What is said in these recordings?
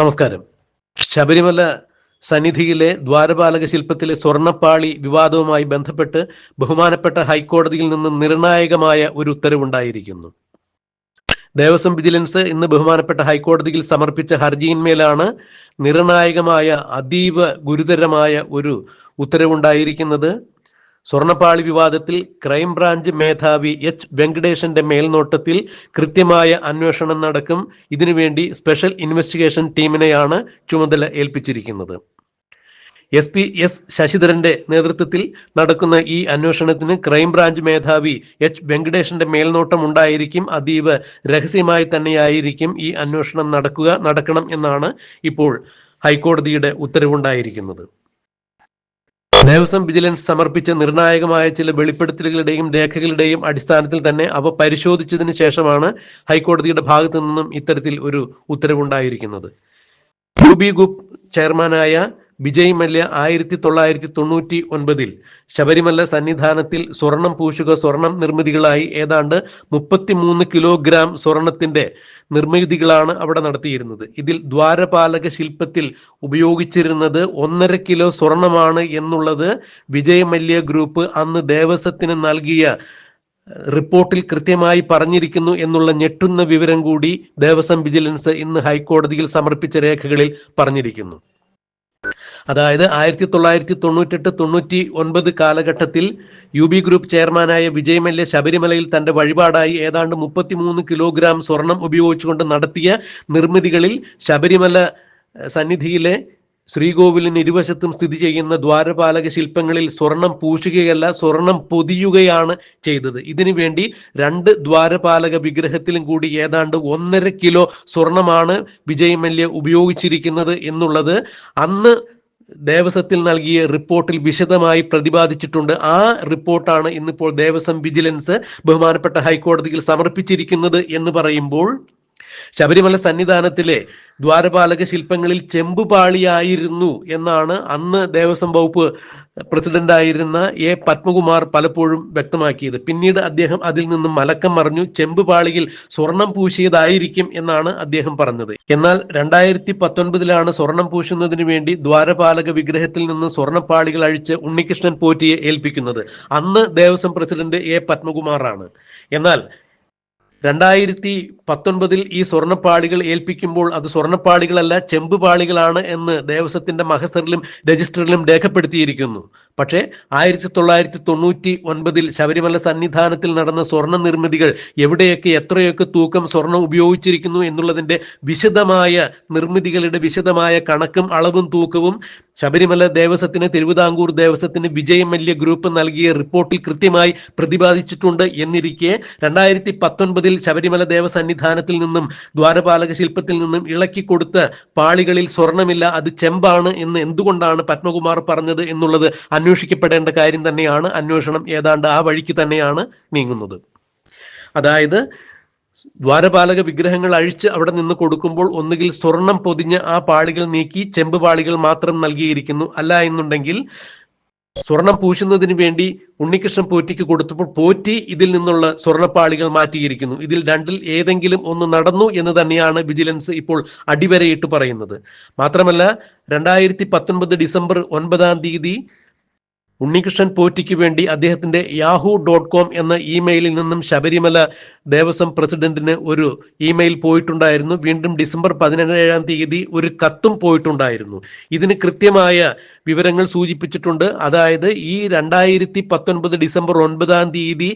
നമസ്കാരം. ശബരിമല സന്നിധിയിലെ ദ്വാരപാലക ശില്പത്തിലെ സ്വർണപ്പാളി വിവാദവുമായി ബന്ധപ്പെട്ട് ബഹുമാനപ്പെട്ട ഹൈക്കോടതിയിൽ നിന്ന് നിർണായകമായ ഒരു ഉത്തരവുണ്ടായിരിക്കുന്നു. ദേവസ്വം വിജിലൻസ് ഇന്ന് ബഹുമാനപ്പെട്ട ഹൈക്കോടതിയിൽ സമർപ്പിച്ച ഹർജിയിന്മേലാണ് നിർണായകമായ അതീവ ഗുരുതരമായ ഒരു ഉത്തരവുണ്ടായിരിക്കുന്നത്. സ്വർണപ്പാളി വിവാദത്തിൽ ക്രൈംബ്രാഞ്ച് മേധാവി എച്ച്. വെങ്കടേഷന്റെ മേൽനോട്ടത്തിൽ കൃത്യമായ അന്വേഷണം നടക്കും. ഇതിനുവേണ്ടി സ്പെഷ്യൽ ഇൻവെസ്റ്റിഗേഷൻ ടീമിനെയാണ് ചുമതല ഏൽപ്പിച്ചിരിക്കുന്നത്. എസ് പി എസ് ശശിധരന്റെ നേതൃത്വത്തിൽ നടക്കുന്ന ഈ അന്വേഷണത്തിന് ക്രൈംബ്രാഞ്ച് മേധാവി എച്ച്. വെങ്കടേഷന്റെ മേൽനോട്ടം ഉണ്ടായിരിക്കും. അതീവ രഹസ്യമായി തന്നെയായിരിക്കും ഈ അന്വേഷണം നടക്കുക നടക്കണം എന്നാണ് ഇപ്പോൾ ഹൈക്കോടതിയുടെ ഉത്തരവുണ്ടായിരിക്കുന്നത്. ദേവസ്വം വിജിലൻസ് സമർപ്പിച്ച നിർണായകമായ ചില വെളിപ്പെടുത്തലുകളുടെയും രേഖകളുടെയും അടിസ്ഥാനത്തിൽ തന്നെ അവ പരിശോധിച്ചതിന് ശേഷമാണ് ഹൈക്കോടതിയുടെ ഭാഗത്തു നിന്നും ഇത്തരത്തിൽ ഒരു ഉത്തരവുണ്ടായിരിക്കുന്നത്. യു ബി ഗ്രൂപ്പ് ചെയർമാനായ വിജയ് മല്യ ആയിരത്തി തൊള്ളായിരത്തി തൊണ്ണൂറ്റി ഒൻപതിൽ ശബരിമല സന്നിധാനത്തിൽ സ്വർണം പൂശുക സ്വർണം നിർമ്മിതികളായി ഏതാണ്ട് മുപ്പത്തിമൂന്ന് കിലോഗ്രാം സ്വർണത്തിന്റെ നിർമ്മിതികളാണ് അവിടെ നടത്തിയിരുന്നത്. ഇതിൽ ദ്വാരപാലക ശില്പത്തിൽ ഉപയോഗിച്ചിരുന്നത് ഒന്നര കിലോ സ്വർണമാണ് എന്നുള്ളത് വിജയമല്യ ഗ്രൂപ്പ് അന്ന് ദേവസ്വത്തിന് നൽകിയ റിപ്പോർട്ടിൽ കൃത്യമായി പറഞ്ഞിരിക്കുന്നു എന്നുള്ള ഞെട്ടുന്ന വിവരം കൂടി ദേവസ്വം വിജിലൻസ് ഇന്ന് ഹൈക്കോടതിയിൽ സമർപ്പിച്ച രേഖകളിൽ പറഞ്ഞിരിക്കുന്നു. അതായത് ആയിരത്തി തൊള്ളായിരത്തി തൊണ്ണൂറ്റെട്ട് തൊണ്ണൂറ്റി ഒൻപത് കാലഘട്ടത്തിൽ യു ബി ഗ്രൂപ്പ് ചെയർമാനായ വിജയ് മല്യ ശബരിമലയിൽ തന്റെ വഴിപാടായി ഏതാണ്ട് മുപ്പത്തിമൂന്ന് കിലോഗ്രാം സ്വർണം ഉപയോഗിച്ചുകൊണ്ട് നടത്തിയ നിർമ്മിതികളിൽ ശബരിമല സന്നിധിയിലെ ശ്രീകോവിലിന് ഇരുവശത്തും സ്ഥിതി ചെയ്യുന്ന ദ്വാരപാലക ശില്പങ്ങളിൽ സ്വർണം പൂശുകയല്ല സ്വർണം പൊതിയുകയാണ് ചെയ്തത്. ഇതിനു വേണ്ടി രണ്ട് ദ്വാരപാലക വിഗ്രഹത്തിലും കൂടി ഏതാണ്ട് ഒന്നര കിലോ സ്വർണമാണ് വിജയ് മല്യ ഉപയോഗിച്ചിരിക്കുന്നത് എന്നുള്ളത് അന്ന് ദേവസ്വത്തിൽ നൽകിയ റിപ്പോർട്ടിൽ വിശദമായി പ്രതിപാദിച്ചിട്ടുണ്ട്. ആ റിപ്പോർട്ടാണ് ഇന്നിപ്പോൾ ദേവസ്വം വിജിലൻസ് ബഹുമാനപ്പെട്ട ഹൈക്കോടതിയിൽ സമർപ്പിച്ചിരിക്കുന്നത് എന്ന് പറയുമ്പോൾ ശബരിമല സന്നിധാനത്തിലെ ദ്വാരപാലക ശില്പങ്ങളിൽ ചെമ്പുപാളിയായിരുന്നു എന്നാണ് അന്ന് ദേവസ്വം വകുപ്പ് പ്രസിഡന്റായിരുന്ന എ പത്മകുമാർ പലപ്പോഴും വ്യക്തമാക്കിയത്. പിന്നീട് അദ്ദേഹം അതിൽ നിന്നും മലക്കം മറിഞ്ഞു. ചെമ്പുപാളിയിൽ സ്വർണം പൂശിയതായിരിക്കും എന്നാണ് അദ്ദേഹം പറഞ്ഞത്. എന്നാൽ രണ്ടായിരത്തി പത്തൊൻപതിലാണ് സ്വർണം പൂശുന്നതിന് വേണ്ടി ദ്വാരപാലക വിഗ്രഹത്തിൽ നിന്ന് സ്വർണപ്പാളികൾ അഴിച്ച് ഉണ്ണികൃഷ്ണൻ പോറ്റിയെ ഏൽപ്പിക്കുന്നത്. അന്ന് ദേവസ്വം പ്രസിഡന്റ് എ പത്മകുമാറാണ്. എന്നാൽ രണ്ടായിരത്തി പത്തൊൻപതിൽ ഈ സ്വർണപ്പാളികൾ ഏൽപ്പിക്കുമ്പോൾ അത് സ്വർണപ്പാളികളല്ല ചെമ്പുപാളികളാണ് എന്ന് ദേവസ്വത്തിന്റെ മഹസറിലും രജിസ്റ്ററിലും രേഖപ്പെടുത്തിയിരിക്കുന്നു. പക്ഷേ ആയിരത്തി തൊള്ളായിരത്തി തൊണ്ണൂറ്റി ഒൻപതിൽ ശബരിമല സന്നിധാനത്തിൽ നടന്ന സ്വർണ നിർമ്മിതികൾ എവിടെയൊക്കെ എത്രയൊക്കെ തൂക്കം സ്വർണം ഉപയോഗിച്ചിരിക്കുന്നു എന്നുള്ളതിന്റെ വിശദമായ നിർമ്മിതികളുടെ വിശദമായ കണക്കും അളവും തൂക്കവും ശബരിമല ദേവസ്വത്തിന് തിരുവിതാംകൂർ ദേവസ്വത്തിന് വിജയം മല്യ ഗ്രൂപ്പ് നൽകിയ റിപ്പോർട്ടിൽ കൃത്യമായി പ്രതിപാദിച്ചിട്ടുണ്ട് എന്നിരിക്കെ രണ്ടായിരത്തി പത്തൊൻപതിൽ ശബരിമല ദേവസന്നിധാനത്തിൽ നിന്നും ദ്വാരപാലക ശില്പത്തിൽ നിന്നും ഇളക്കി കൊടുത്ത പാളികളിൽ സ്വർണമില്ല അത് ചെമ്പാണ് എന്ന് എന്തുകൊണ്ടാണ് പത്മകുമാർ പറഞ്ഞത് എന്നുള്ളത് അന്വേഷിക്കപ്പെടേണ്ട കാര്യം തന്നെയാണ്. അന്വേഷണം ഏതാണ്ട് ആ വഴിക്ക് തന്നെയാണ് നീങ്ങുന്നത്. അതായത് ദ്വാരപാലക വിഗ്രഹങ്ങൾ അഴിച്ച് അവിടെ നിന്ന് കൊടുക്കുമ്പോൾ ഒന്നുകിൽ സ്വർണം പൊതിഞ്ഞ് ആ പാളികൾ നീക്കി ചെമ്പ് പാളികൾ മാത്രം നൽകിയിരിക്കുന്നു. അല്ല എന്നുണ്ടെങ്കിൽ സ്വർണം പൂശുന്നതിന് വേണ്ടി ഉണ്ണികൃഷ്ണൻ പോറ്റിക്ക് കൊടുത്തപ്പോൾ പോറ്റി ഇതിൽ നിന്നുള്ള സ്വർണപ്പാളികൾ മാറ്റിയിരിക്കുന്നു. ഇതിൽ രണ്ടിൽ ഏതെങ്കിലും ഒന്ന് നടന്നു എന്ന് തന്നെയാണ് വിജിലൻസ് ഇപ്പോൾ അടിവരയിട്ട് പറയുന്നത്. മാത്രമല്ല രണ്ടായിരത്തി ഡിസംബർ ഒൻപതാം തീയതി ഉണ്ണികൃഷ്ണൻ പോറ്റിക്ക് വേണ്ടി അദ്ദേഹത്തിന്റെ യാഹു ഡോട്ട് കോം എന്ന ഇമെയിലിൽ നിന്നും ശബരിമല ദേവസ്വം പ്രസിഡന്റിന് ഒരു ഇമെയിൽ പോയിട്ടുണ്ടായിരുന്നു. വീണ്ടും ഡിസംബർ പതിനേഴാം തീയതി ഒരു കത്തും പോയിട്ടുണ്ടായിരുന്നു. ഇതിന് കൃത്യമായ വിവരങ്ങൾ സൂചിപ്പിച്ചിട്ടുണ്ട്. അതായത് ഈ രണ്ടായിരത്തി പത്തൊൻപത് ഡിസംബർ ഒൻപതാം തീയതി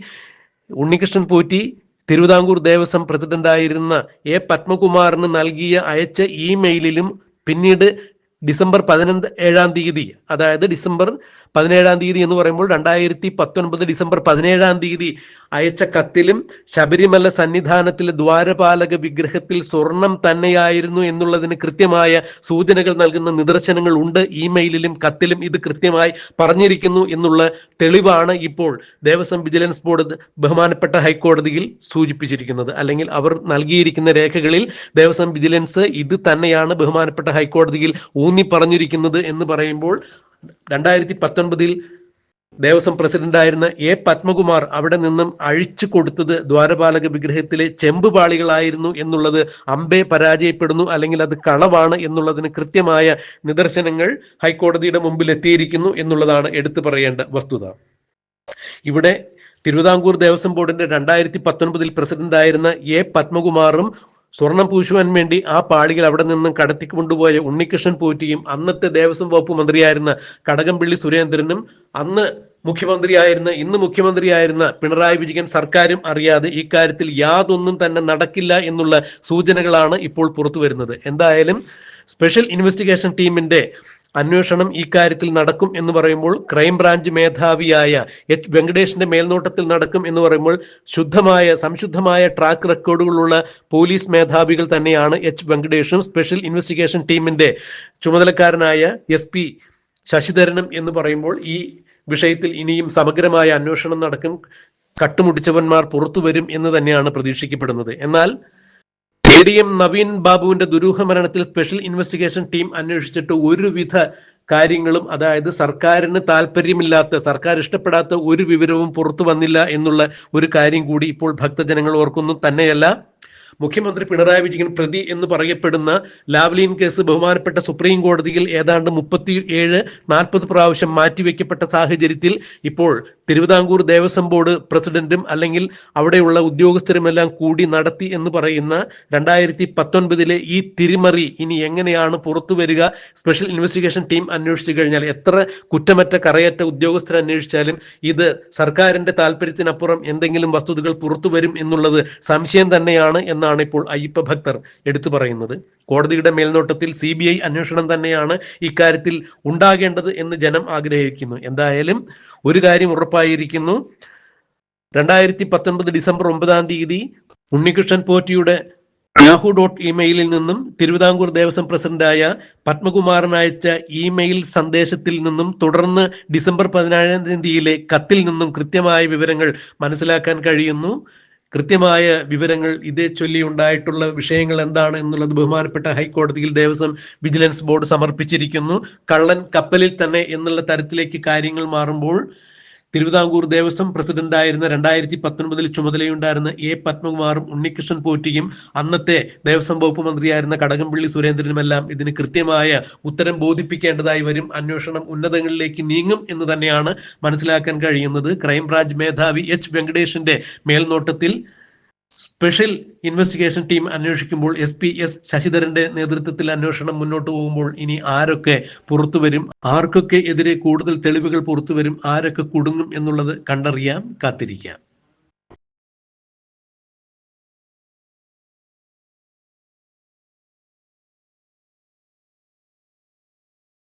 ഉണ്ണികൃഷ്ണൻ പോറ്റി തിരുവിതാംകൂർ ദേവസ്വം പ്രസിഡന്റായിരുന്ന എ പത്മകുമാറിന് നൽകിയ അയച്ച ഇമെയിലിലും പിന്നീട് ഡിസംബർ പതിനൊന്ന് ഏഴാം തീയതി. അതായത് ഡിസംബർ പതിനേഴാം തീയതി എന്ന് പറയുമ്പോൾ രണ്ടായിരത്തി പത്തൊൻപത് ഡിസംബർ പതിനേഴാം തീയതി അയച്ച കത്തിലും ശബരിമല സന്നിധാനത്തിലെ ദ്വാരപാലക വിഗ്രഹത്തിൽ സ്വർണം തന്നെയായിരുന്നു എന്നുള്ളതിന് കൃത്യമായ സൂചനകൾ നൽകുന്ന നിദർശനങ്ങൾ ഉണ്ട്. ഇമെയിലിലും കത്തിലും ഇത് കൃത്യമായി പറഞ്ഞിരിക്കുന്നു എന്നുള്ള തെളിവാണ് ഇപ്പോൾ ദേവസ്വം വിജിലൻസ് ബോർഡ് ബഹുമാനപ്പെട്ട ഹൈക്കോടതിയിൽ സൂചിപ്പിച്ചിരിക്കുന്നത്. അല്ലെങ്കിൽ അവർ നൽകിയിരിക്കുന്ന രേഖകളിൽ ദേവസ്വം വിജിലൻസ് ഇത് തന്നെയാണ് ബഹുമാനപ്പെട്ട ഹൈക്കോടതിയിൽ ഊന്നി പറഞ്ഞിരിക്കുന്നത് എന്ന് പറയുമ്പോൾ രണ്ടായിരത്തി പത്തൊൻപതിൽ ദേവസ്വം പ്രസിഡന്റായിരുന്ന എ പത്മകുമാർ അവിടെ നിന്നും അഴിച്ചു കൊടുത്തത് ദ്വാരപാലക വിഗ്രഹത്തിലെ ചെമ്പ് പാളികളായിരുന്നു എന്നുള്ളത് അമ്പെ പരാജയപ്പെടുന്നു അല്ലെങ്കിൽ അത് കളവാണ് എന്നുള്ളതിന് കൃത്യമായ നിദർശനങ്ങൾ ഹൈക്കോടതിയുടെ മുമ്പിൽ എത്തിയിരിക്കുന്നു എന്നുള്ളതാണ് എടുത്തു പറയേണ്ട വസ്തുത. ഇവിടെ തിരുവിതാംകൂർ ദേവസ്വം ബോർഡിന്റെ രണ്ടായിരത്തി പത്തൊൻപതിൽ പ്രസിഡന്റായിരുന്ന എ പത്മകുമാറും സ്വർണം പൂശുവാൻ വേണ്ടി ആ പാളികൾ അവിടെ നിന്നും കടത്തിക്കൊണ്ടുപോയ ഉണ്ണികൃഷ്ണൻ പോറ്റിയും അന്നത്തെ ദേവസ്വം വകുപ്പ് മന്ത്രിയായിരുന്ന കടകംപള്ളി സുരേന്ദ്രനും അന്ന് മുഖ്യമന്ത്രിയായിരുന്ന ഇന്ന് മുഖ്യമന്ത്രിയായിരുന്ന പിണറായി വിജയൻ സർക്കാരും അറിയാതെ ഇക്കാര്യത്തിൽ യാതൊന്നും തന്നെ നടക്കില്ല എന്നുള്ള സൂചനകളാണ് ഇപ്പോൾ പുറത്തു വരുന്നത് എന്തായാലും സ്പെഷ്യൽ ഇൻവെസ്റ്റിഗേഷൻ ടീമിന്റെ അന്വേഷണം ഇക്കാര്യത്തിൽ നടക്കും എന്ന് പറയുമ്പോൾ ക്രൈംബ്രാഞ്ച് മേധാവിയായ എച്ച് വെങ്കടേഷിന്റെ മേൽനോട്ടത്തിൽ നടക്കും എന്ന് പറയുമ്പോൾ ശുദ്ധമായ സംശുദ്ധമായ ട്രാക്ക് റെക്കോർഡുകളുള്ള പോലീസ് മേധാവികൾ തന്നെയാണ് എച്ച് വെങ്കടേഷും. സ്പെഷ്യൽ ഇൻവെസ്റ്റിഗേഷൻ ടീമിന്റെ ചുമതലക്കാരനായ എസ് പി ശശിധരനും എന്ന് പറയുമ്പോൾ ഈ വിഷയത്തിൽ ഇനിയും സമഗ്രമായ അന്വേഷണം നടക്കും. കട്ടുമുടിച്ചവന്മാർ പുറത്തു വരും എന്ന് തന്നെയാണ് പ്രതീക്ഷിക്കപ്പെടുന്നത്. എന്നാൽ എ ഡി എം നവീൻ ബാബുവിന്റെ ദുരൂഹ മരണത്തിൽ സ്പെഷ്യൽ ഇൻവെസ്റ്റിഗേഷൻ ടീം അന്വേഷിച്ചിട്ട് ഒരുവിധ കാര്യങ്ങളും അതായത് സർക്കാരിന് താല്പര്യമില്ലാത്ത സർക്കാർ ഇഷ്ടപ്പെടാത്ത ഒരു വിവരവും പുറത്തു വന്നില്ല എന്നുള്ള ഒരു കാര്യം കൂടി ഇപ്പോൾ ഭക്തജനങ്ങൾ ഓർക്കുന്നു. തന്നെയല്ല മുഖ്യമന്ത്രി പിണറായി വിജയൻ പ്രതി എന്ന് പറയപ്പെടുന്ന ലാവ്ലിൻ കേസ് ബഹുമാനപ്പെട്ട സുപ്രീം കോടതിയിൽ ഏതാണ്ട് മുപ്പത്തി ഏഴ് നാൽപ്പത് പ്രാവശ്യം മാറ്റിവെക്കപ്പെട്ട സാഹചര്യത്തിൽ ഇപ്പോൾ തിരുവിതാംകൂർ ദേവസ്വം ബോർഡ് പ്രസിഡന്റും അല്ലെങ്കിൽ അവിടെയുള്ള ഉദ്യോഗസ്ഥരുമെല്ലാം കൂടി നടത്തി എന്ന് പറയുന്ന രണ്ടായിരത്തി പത്തൊൻപതിലെ ഈ തിരിമറി ഇനി എങ്ങനെയാണ് പുറത്തു വരിക? സ്പെഷ്യൽ ഇൻവെസ്റ്റിഗേഷൻ ടീം അന്വേഷിച്ചു കഴിഞ്ഞാൽ എത്ര കുറ്റമറ്റ കറയറ്റ ഉദ്യോഗസ്ഥർ അന്വേഷിച്ചാലും ഇത് സർക്കാരിന്റെ താല്പര്യത്തിനപ്പുറം എന്തെങ്കിലും വസ്തുതകൾ പുറത്തു വരും എന്നുള്ളത് സംശയം തന്നെയാണ് എന്നാണ് ഇപ്പോൾ അയ്യപ്പ ഭക്തർ എടുത്തു പറയുന്നത്. കോടതിയുടെ മേൽനോട്ടത്തിൽ സി ബി ഐ അന്വേഷണം തന്നെയാണ് ഇക്കാര്യത്തിൽ ഉണ്ടാകേണ്ടത് എന്ന് ജനം ആഗ്രഹിക്കുന്നു. എന്തായാലും ഒരു കാര്യം ഉറപ്പായിരിക്കുന്നു. രണ്ടായിരത്തി പത്തൊൻപത് ഡിസംബർ ഒമ്പതാം തീയതി ഉണ്ണികൃഷ്ണൻ പോറ്റിയുടെ യാഹു ഡോട്ട് ഇമെയിലിൽ നിന്നും തിരുവിതാംകൂർ ദേവസ്വം പ്രസിഡന്റായ പത്മകുമാരൻ അയച്ച ഇമെയിൽ സന്ദേശത്തിൽ നിന്നും തുടർന്ന് ഡിസംബർ പതിനാലാം തീയതിയിലെ കത്തിൽ നിന്നും കൃത്യമായ വിവരങ്ങൾ മനസ്സിലാക്കാൻ കഴിയുന്നു. കൃത്യമായ വിവരങ്ങൾ ഇതേ ചൊല്ലി ഉണ്ടായിട്ടുള്ള വിഷയങ്ങൾ എന്താണ് എന്നുള്ളത് ബഹുമാനപ്പെട്ട ഹൈക്കോടതിയിൽ ദേവസ്വം വിജിലൻസ് ബോർഡ് സമർപ്പിച്ചിരിക്കുന്നു. കള്ളൻ കപ്പലിൽ തന്നെ എന്നുള്ള തരത്തിലേക്ക് കാര്യങ്ങൾ മാറുമ്പോൾ തിരുവിതാംകൂർ ദേവസ്വം പ്രസിഡന്റായിരുന്ന രണ്ടായിരത്തി പത്തൊൻപതിൽ ചുമതലയുണ്ടായിരുന്ന എ പത്മകുമാറും ഉണ്ണികൃഷ്ണൻ പോറ്റിയും അന്നത്തെ ദേവസ്വം വകുപ്പ് മന്ത്രിയായിരുന്ന കടകംപള്ളി സുരേന്ദ്രനുമെല്ലാം ഇതിന് കൃത്യമായ ഉത്തരം ബോധിപ്പിക്കേണ്ടതായി വരും. അന്വേഷണം ഉന്നതങ്ങളിലേക്ക് നീങ്ങും എന്ന് തന്നെയാണ് മനസ്സിലാക്കാൻ കഴിയുന്നത്. ക്രൈംബ്രാഞ്ച് മേധാവി എച്ച് വെങ്കടേഷിന്റെ മേൽനോട്ടത്തിൽ സ്പെഷ്യൽ ഇൻവെസ്റ്റിഗേഷൻ ടീം അന്വേഷിക്കുമ്പോൾ എസ് പി എസ് ശശിധരന്റെ നേതൃത്വത്തിൽ അന്വേഷണം മുന്നോട്ട് പോകുമ്പോൾ ഇനി ആരൊക്കെ പുറത്തുവരും ആർക്കൊക്കെ എതിരെ കൂടുതൽ തെളിവുകൾ പുറത്തുവരും ആരൊക്കെ കുടുങ്ങും എന്നുള്ളത് കണ്ടറിയാം കാത്തിരിക്കാം.